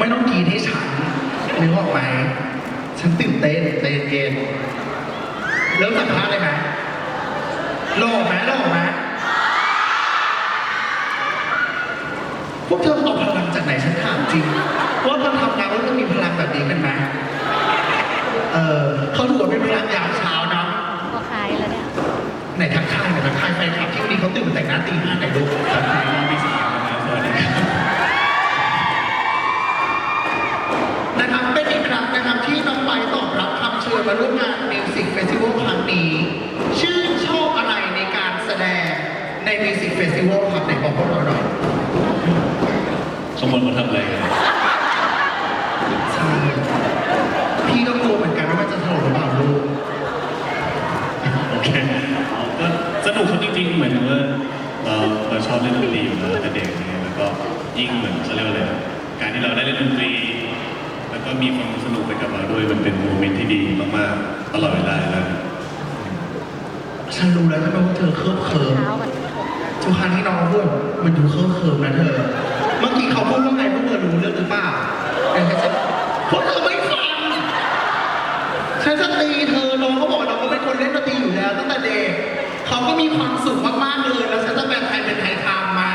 ไม่ต้องกรีดให้ฉันนึกออกไหมฉันตื่นเต้นใจเย็นๆเริ่มสัมภาษณ์เลยไหมหล่อไหมหล่อไหมพวกเธอเอาพลังจากไหนฉันถามจริงว่าตอนทำงานว่าจะมีพลังแบบนี้กันไหมเออเขาถือว่าเป็นพลังยามเช้านะก็คล้ายแล้วเนี่ยไหนทักทายหน่อยทักทายแฟนคลับที่วันนี้เขาตื่นมาแต่งหน้าตีห้าไหนดู ครับพี่พี่สีนะครับสวัสดีครับ นะครับเป็นอีกครั้งนะครับที่น้องใบตอบรับคำเชิญมาร่วมงานมิวสิกเฟสติวัลครั้งนี้ ชื่นชอบอะไรในการแสดงในมิวสิกเฟส ติวัลครับไหนบอกพวกเราหน่อยข้างบนเขาทำอะไรกันใช่พี่ก็กลัวเหมือนกันว่ามันจะถล่มหรือเปล่าลูกโอเคก็สนุกครับจริงๆเหมือนว่าเราเราชอบเล่นดนตรีอยู่แล้วแต่เด็กเนี่ยแล้วก็ยิ่งเหมือนเขาเรียกว่าอะไรการที่เราได้เล่นดนตรี แล้วก็มีความสนุกไปกับเราด้วยมันเป็นโมเมนต์ที่ดีมากๆตลอดเวลาเลยฉันรู้แล้วทำไมว่าเธอเคิบเคิมเท้ามัน ทุกครั้งที่น้องพูดมันดูเคิบเคิมนะเธอ เมื่อกี้เขาพูดว่าไงพวกเธอรู้เรื่องหรือเปล่าเดี๋ยวฉันพวกเธอไม่ฟังฉันจะตีเธอ น้องเขาบอกน้องก็เป็นคนเล่นดนตรีอยู่แล้วตั้งแต่เด็กเขาก็มีความสุขมากๆเลย แล้วฉันจะแปลไทยเป็นไทยทำใหม่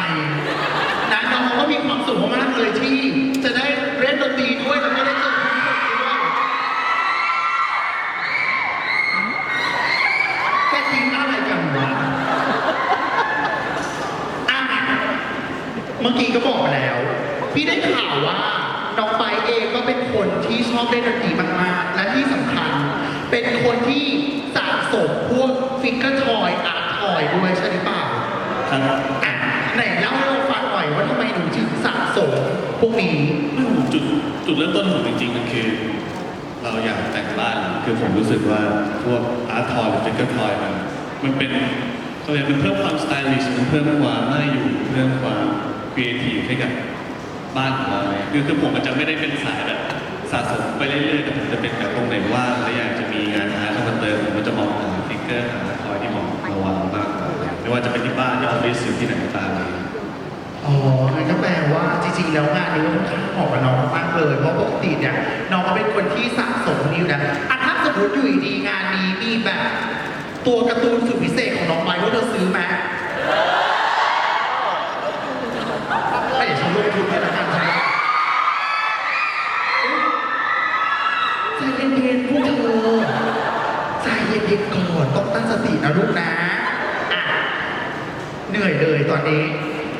นะน้องเขาก็มีความสุขมากๆเลยที่จะได้เล่นดนตรีด้วยแล้วก็ได้เจอผู้คนด้วยแค่ทิ้งอะไรกันวะอะเมื่อกี้ก็บอกไปแล้ว พี่ได้ข่าวว่าน้องไปเองก็เป็นคนที่ชอบเล่นดนตรีมากๆ และที่สำคัญ เป็นคนที่สะสมพวกฟิกเกอร์ทอยอาร์ตทอยด้วยใช่หรือเปล่าครับอะไหนเล่าให้เราฟังหน่อยว่าทำไมหนูถึงสะสมพวกนี้ จุดจุดเริ่มต้นของจริงๆมันคือ เราอยากแต่งบ้านคือผมรู้สึกว่าพวกอาร์ตทอยหรือฟิกเกอร์ทอยมันมันเป็นเขาเรียกมันเพิ่มความสไตลิชมันเพิ่มความน่าอยู่เพิ่มความ ครีเอทีฟให้กับบ้านของเราเนี่ยคือคือผมมันจะไม่ได้เป็นสายแบบสะสมไปเรื่อยๆแต่ผมจะเป็นแบบตรงไหนว่างแล้วอยากจะมีงานอาร์ตเข้ามาเติมผมก็จะมองหาฟิกเกอร์หาทอยที่เหมาะกับเรามากกว่าไม่ว่าจะเป็นที่บ้านที่ออฟฟิศหรือที่ไหนก็ตามเลย อ๋องั้นก็แปลว่าจริงๆ แล้วงานนี้ค่อนข้างเหมาะกับน้องมากเลย เพราะปกติเนี่ยน้องก็เป็นคนที่สะสมนิ้วนะอะถ้าสมมติอยู่ดีๆงานนี้มีแบบ ตัวการ์ตูนสุดพิเศษของน้องไม้ว่าเธอซื้อไหมเดี๋ยวฉันลงทุนเลยละกันใช่ไหมใจเย็นๆพวกเธอใจเย็นๆก่อนต้องตั้งสตินะลูกนะอะ เหนื่อยเลยตอนนี้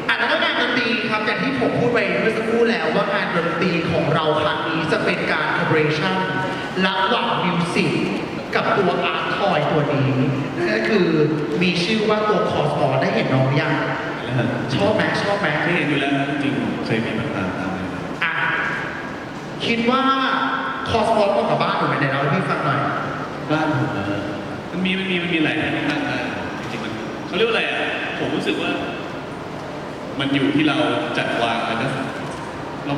อะแล้วก็งานดนตรีครับอย่างที่ผมพูดไปเมื่อสักครู่แล้วว่างานดนตรีของเรา ครั้งนี้จะเป็นการ collaboration ระหว่างมิวสิกกับตัวอาร์ตทอยตัวนี้นั่นก็คือมีชื่อว่าตัวคอสมอได้เห็นน้องยังชอบไหมชอบไหมไม่เห็นอยู่แล้วนะจริงๆเคยมีมันผ่านตามเลยอะคิดว่าคอสมอเหมาะกับบ้านหนูไหมไหนเราให้พี่ฟังหน่อย บ้านผมนะมันมีมันมีมันมีหลายที่ตั้งได้จริงๆมันเขาเรียกว่าอะไรอะผมรู้สึกว่า มันอยู่ที่เราจัดวางแล้วก็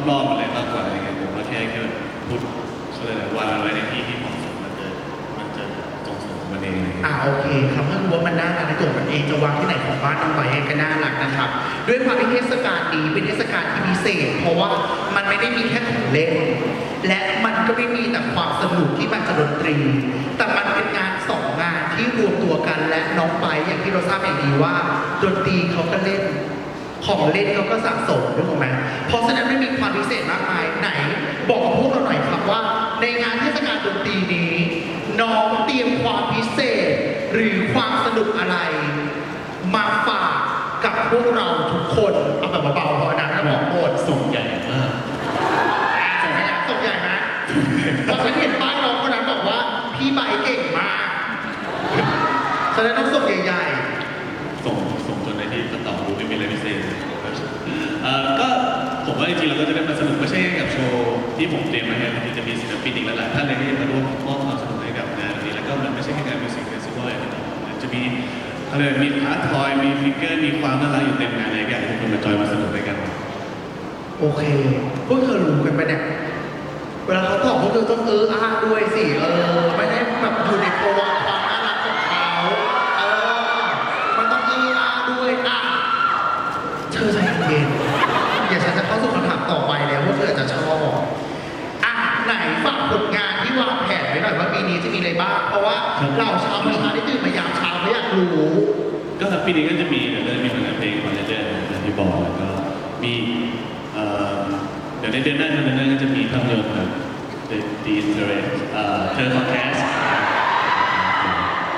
รอบๆอะไรมากกว่าอะไรเงี้ยผมก็แค่แค่พูดเขาเรียกอะไรวางอะไว้ในที่ที่เหมาะสมมันจะมันจะตรงสมของมันเองอะไรเงี้ย อ่าโอเคครับเมื่อรู้ว่ามันน่ารักในตัวมันเองจะวางที่ไหนของบ้านน้องไว้ก็น่ารักนะครับ ด้วยความที่เทศกาลนี้เป็นเทศกาลที่พิเศษ เพราะว่ามันไม่ได้มีแค่ของเล่น และมันก็ไม่มีแต่ความสนุกที่มันจะดนตรี แต่มันเป็นงานสองงานที่รวมตัวกันและน้องไปอย่างที่เราทราบอย่างดีว่าดนตรีเขาก็เล่น ของเล่นเขาก็สะสมถูกไหมเพราะฉะนั้นไม่มีความพิเศษมากมายไหน บอกกับพวกเราหน่อยครับว่า ในงานเทศกาลดนตรีนี้ น้องเตรียมความพิเศษ หรือความสนุกอะไร มาฝากกับพวกเราทุกคนเอาแบบเบาๆพอนะถ้าบอกหมดส่งใหญ่มากส่งใหญ่ส่งใหญ่ไหมพราะฉันเห็นป้ายน้องคนนั้นบอกว่าพี่ใบเก่งมากฉะนั้นต้องส่งใหญ่ๆส่งส่งจนในที่ตัดต่อดูไม่มีอะไรพิเศษเอ่อก็ผม ว่าจริงๆเราก็จะได้มาสนุกไม่ใช่แค่กับโชว์ที่ผมเตรียมมาให้ที่จะมีศิลปินอีกหลายๆท่านเลยที่จะมาร่วมมอบความสนุกให้กับงานนี้แล้วก็มันไม่ใช่แค่งานมิวสิกเฟสติวัลอย่างเดียวมันจะมีอะไรมีอาร์ตทอยมีฟิกเกอร์มีความน่ารักอยู่เต็มงานเลยอยากให้ทุกคนมาจอยมาสนุกด้วยกันโอเคพวกเธอรู้กันไปะเนี่ยเวลาเขาตอบพวกเธอต้องเอออ้าด้วยสิเออไม่ได้แบบอยู่ในตัวความน่ารักของเขา เออ มันต้องเอออ้าด้วยอะเธอใจเย็นๆเดี๋ยวฉันจะเข้าสู่คำถาม ต่อไปแล้วว่าเธอจะชอบไหนฝากผลงานที่วางแผนไว้หน่อยว่าปีนี้จะมีอะไรบ้าง เพราะว่าเราชาวประชาที่ตื่นมายามเช้าเขาอยากรู้ก็ปีนี้ก็จะมีเดี๋ยวจะมีผลงานเพลงคอนเสิร์ตที่บอกแล้วก็มีเดี๋ยวในเดือนหน้าเดือนหน้าก็จะมีภาพยนตร์แบบ The Interest เอ่อ Third Podcast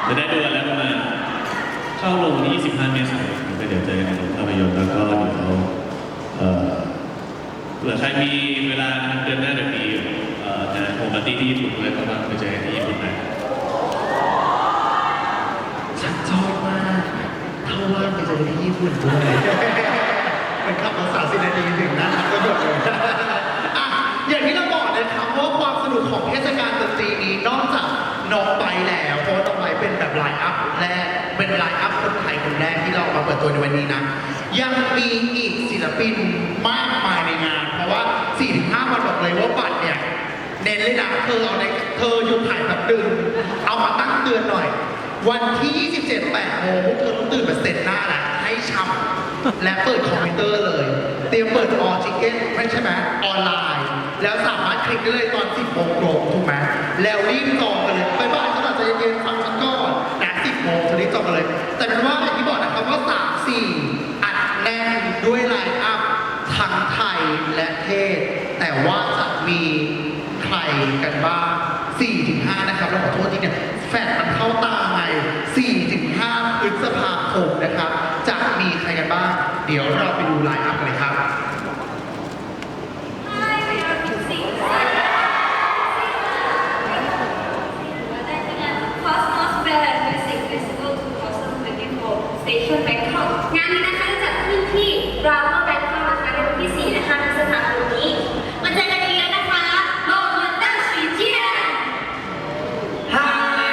จะได้ดูกันแล้วประมาณเข้าลงวันที่25 เมษายนเดี๋ยวเจอกันในโรงภาพยนตร์แล้วก็เดี๋ยวเอ่อเผื่อใครมีเวลานะครับเดือนหน้าเดี๋ยวมีเอ่องานโฮมปาร์ตี้ที่ญี่ปุ่นด้วยก็มาไปเจอกันที่ญี่ปุ่นนะฉันชอบมากถ้าว่างไปเจอที่ญี่ปุ่นด้วยเป็นขับภาษาสินาทีถึงนะครับก็หยดเลยอะอย่างที่เราบอกนะครับว่าความสนุกของเทศกาลดนตรีนี้นอกจากน้องไปแล้วเพราะว่าน้องไป เป็นแบบไลน์อัพแรก เป็นไลน์อัพคนไทยคนแรกที่เรามาเปิดตัวในวันนี้นะ ยังมีอีกศิลปินมากมายในงาน เพราะว่า 4-5วันบอกเลยว่าบัตรเนี่ยเน้นเลยนะเธอเอาในเธอหยุดถ่ายแบบดึงเอามาตั้งเตือนหน่อย วันที่ 27 8โมงพวกเธอต้องตื่นมาเสร็จหน้าแหละให้ช้ำและเปิดคอมพิวเตอร์เลย เตรียมเปิดออจิเกนไม่ใช่ไหมออนไลน์ แล้วสามารถคลิกได้เลยตอน 10โมงตรงถูกไหมแล้วรีบจองกันเลยไปบ้านฉันอาจจะเย็นๆฟังฉันก่อนนะ10โมงจะรีบจองกันเลย แต่เป็นว่าอย่างที่บอกนะครับว่า3 4อัดแน่นด้วยไลน์อัพทั้งไทยและเทศ แต่ว่าจะมีใครกันบ้าง4-5นะครับเราขอโทษที่เนี่ยแฟดมันเข้าตาไง4-5พฤษภาคมนะครับ จะมีใครกันบ้าง เดี๋ยวเราไปดูไลน์อัพเลยครับ Hi, we are Music. Cosmos Bell Music Festival 2024 Station Bangkok งานนี้นะคะจะจัดขึ้นที่ Bravo Bangkok นะคะในวันที่ 4 นะคะพฤษภาคมนี้ มาเจอกันเยอะๆนะคะโลกมันตั้งสีเจียน Hi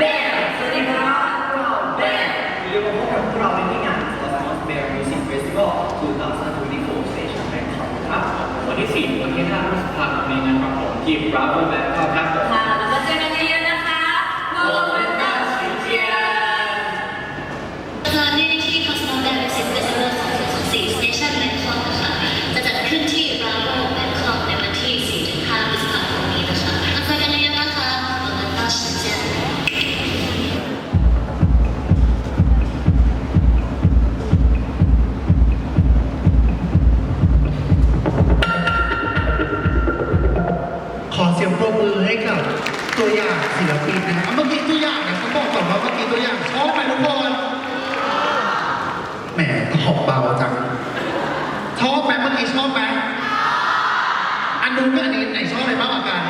Bear สวัสดีครับเรา Bear อย่าลืมมาพบกับพวกเราในที่งาน Cosmos Bear Music Festival 2024 Station Bangkok ครับวันที่ 4 วันที่ 5 พฤษภาคมนี้ นะครับผมที่ Bravo Bangkok ครับผมค่ะแล้วมาเปินนะครับอะเมื่อกี้ตัวอย่างเนี่ยเขาบอกก่อนว่าเมื่อกี้ตัวอย่างชอบไหมทุกคนแหมตอบเบาจังชอบไหมเมื่อกี้ชอบไหมอันนู้นกับอันนี้ไหนชอบอะไรมากกว่ากัน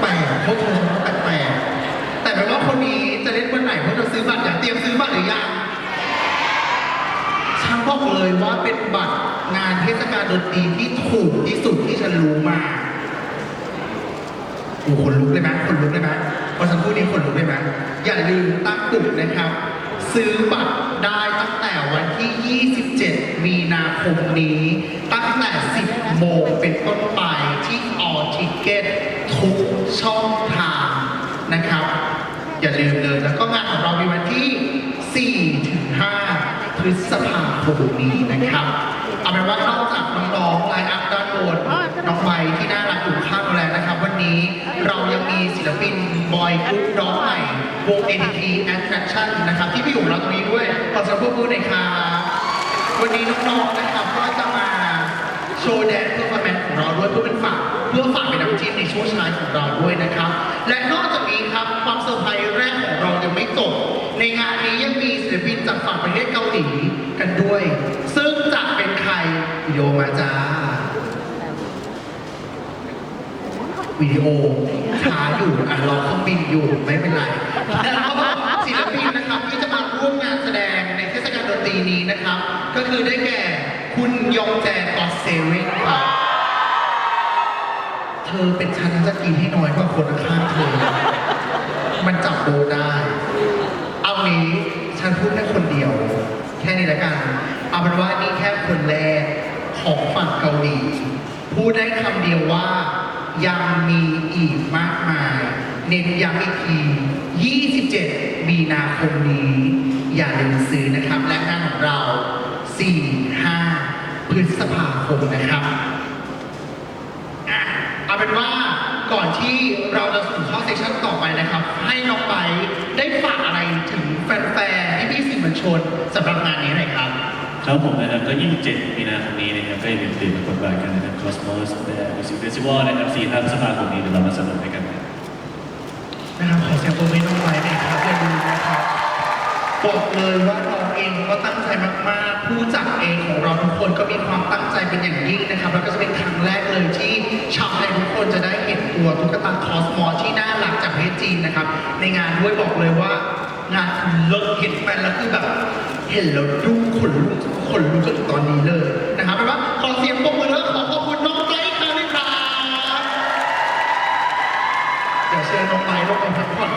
แปลกๆพวกเธอชอบแปลกๆแต่ไม่ว่าคนนี้จะเล่นวันไหนพวกเธอซื้อบัตรอยากเตรียมซื้อบัตรหรือยังฉันบอกเลยว่าเป็นบัตรงานเทศกาลดนตรีที่ถูกที่สุดที่ฉันรู้มา โอ้คนลุกเลยไหมคนลุกเลยไหมพอฉันพูดนี้คนลุกเลยไหมอย่าลืมตั้งกลุ่มนะครับ ซื้อบัตรได้ตั้งแต่วันที่ 27 มีนาคมนี้ ตั้งแต่ 10 โมงเป็นต้นไปที่ออทิเกตทุกช่องทางนะครับ อย่าลืมเลยแล้วก็งานของเรามีวันที่ 4 ถึง 5 พฤษภาคมนี้นะครับ เอาเป็นว่านอกจากน้องๆไลน์อัพด้านบนน้องใบที่น่า ศิลปินบอยกรุ๊ปน้องใหม่วง NTT Attraction นะครับ ที่พี่อยู่เราตรงนี้ด้วยขอเสียงปรบมือหน่อยครับวันนี้น้องๆนะครับก็จะมาโชว์แดนเพื่อคอมเมนของเราด้วยเพื่อเป็นฝากเพื่อฝากเป็นน้ำจิ้มในช่วงท้ายของเราด้วยนะครับ และนอกจากนี้ครับความเซอร์ไพรส์แรกของเรายังไม่จบในงานนี้ยังมีศิลปินจากฝั่งประเทศเกาหลีกันด้วย ซึ่งจะเป็นใครวิดีโอมาจ้า วิดีโอช้าอยู่อะรอเครื่องบินอยู่ไม่เป็นไรแล้วก็ศิลปินนะครับที่จะมาร่วมงานแสดงในเทศกาลดนตรีนี้นะครับ ก็คือได้แก่คุณยองแจกอสเซเว่นครับเธอเป็นฉันจะกินให้น้อยกว่าคนข้างเธอ มันจับโบได้ เอางี้ฉันพูดแค่คนเดียว แค่นี้ละกันเอาเป็นว่านี่แค่คนแรกของฝั่งเกาหลีพูดได้คำเดียวว่า ยังมีอีกมากมาย เน้นย้ำอีกที 27 มีนาคมนี้ อย่าลืมซื้อนะครับ และงานของเรา 4-5 พฤษภาคมนะครับเอาเป็นว่าก่อนที่เราจะสู่ข้าเซสชั่นต่อไปนะครับ ให้น้องไปได้ฝากอะไรถึงแฟนๆพี่ๆสื่อมวลชนสำหรับงานนี้หน่อยครับ ครับผมนะครับก็ 27 มีนาคมนี้นะครับก็อย่าลืมตื่นมากดบัตรกันนะครับ Cosmos The Music Festival นะครับ4 5พฤษภาคมนี้เดี๋ยวเรามาสนุกด้วยกันนะครับนะครับขอเสียงปรบมือให้น้องไว้หน่อยครับอย่าลืมนะครับบอกเลยว่าน้องเองก็ตั้งใจมากๆ ผู้จัดเองของเราทุกคนก็มีความตั้งใจเป็นอย่างยิ่งนะครับ แล้วก็จะเป็นครั้งแรกเลยที่ชาวไทยทุกคนจะได้เห็นตัวตุ๊กตาคอสมอที่น่ารักจากประเทศจีนนะครับ ในงานด้วยบอกเลยว่างานเลิศเห็นแฟนแล้วคือแบบเห็นแล้วดุ้งขนลุก นลุกจนถึงตอนนี้เลยนะครับแปลว่าขอเสียงปรบมือแล้วขอขอบคุณน้องไบรท์ค่ะด้วยครับเดี๋ยวเชิญน้องไบรท์ลงไปพักผ่อน